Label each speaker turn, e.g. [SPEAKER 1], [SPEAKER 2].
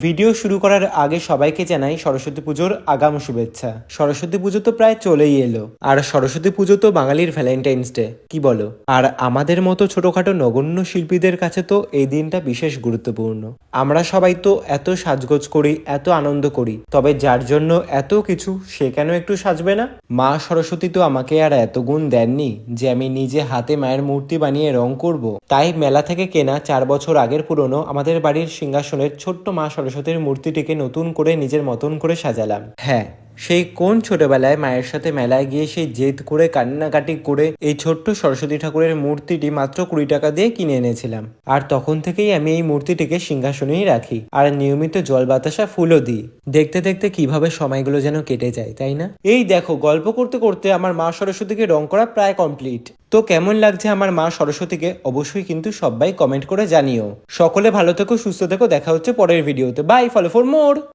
[SPEAKER 1] Video শুরু করার আগে সবাইকে জানাই সরস্বতী পুজোর আগাম শুভেচ্ছা। সরস্বতী পুজো তো প্রায় চলেই এলো। আর সরস্বতী পুজো তো বাঙালির ভ্যালেন্টাইন্স ডে কি বলো? আর আমাদের মতো ছোটখাটো নগণ্য শিল্পীদের কাছে তো এই দিনটা বিশেষ গুরুত্বপূর্ণ। আমরা সবাই তো এত সাজগোজ করি, এত আনন্দ করি, তবে যার জন্য এত কিছু সে কেন একটু সাজবে না? মা সরস্বতী তো আমাকে আর এত গুণ দেননি যে আমি নিজে হাতে মায়ের মূর্তি বানিয়ে রং করব। তাই মেলা থেকে কেনা চার বছর আগের পুরনো আমাদের বাড়ির সিংহাসনের ছোট্ট মা সরস্বতীর মূর্তিটিকে নতুন করে নিজের মতন করে সাজালাম। হ্যাঁ সেই কোন ছোটবেলায় মায়ের সাথে মেলায় গিয়ে সেই জেদ করে, কান্নাকাটি করে এই ছোট্ট সরস্বতী ঠাকুরের মূর্তিটি মাত্র কুড়ি টাকা দিয়ে কিনে এনেছিলাম। আর তখন থেকেই আমি এই মূর্তিটিকে সিংহাসনেই রাখি আর নিয়মিত জল বাতাসা ফুলও দিই। দেখতে দেখতে কীভাবে সময়গুলো যেন কেটে যায়, তাই না? এই দেখো, গল্প করতে করতে আমার মা সরস্বতীকে রং করা প্রায় কমপ্লিট তো কেমন লাগছে আমার মা সরস্বতীকে? অবশ্যই কিন্তু সবাই কমেন্ট করে জানিও। সকলে ভালো থেকো, সুস্থ থেকো, দেখা হচ্ছে পরের ভিডিওতে বাই ফলো ফর মোর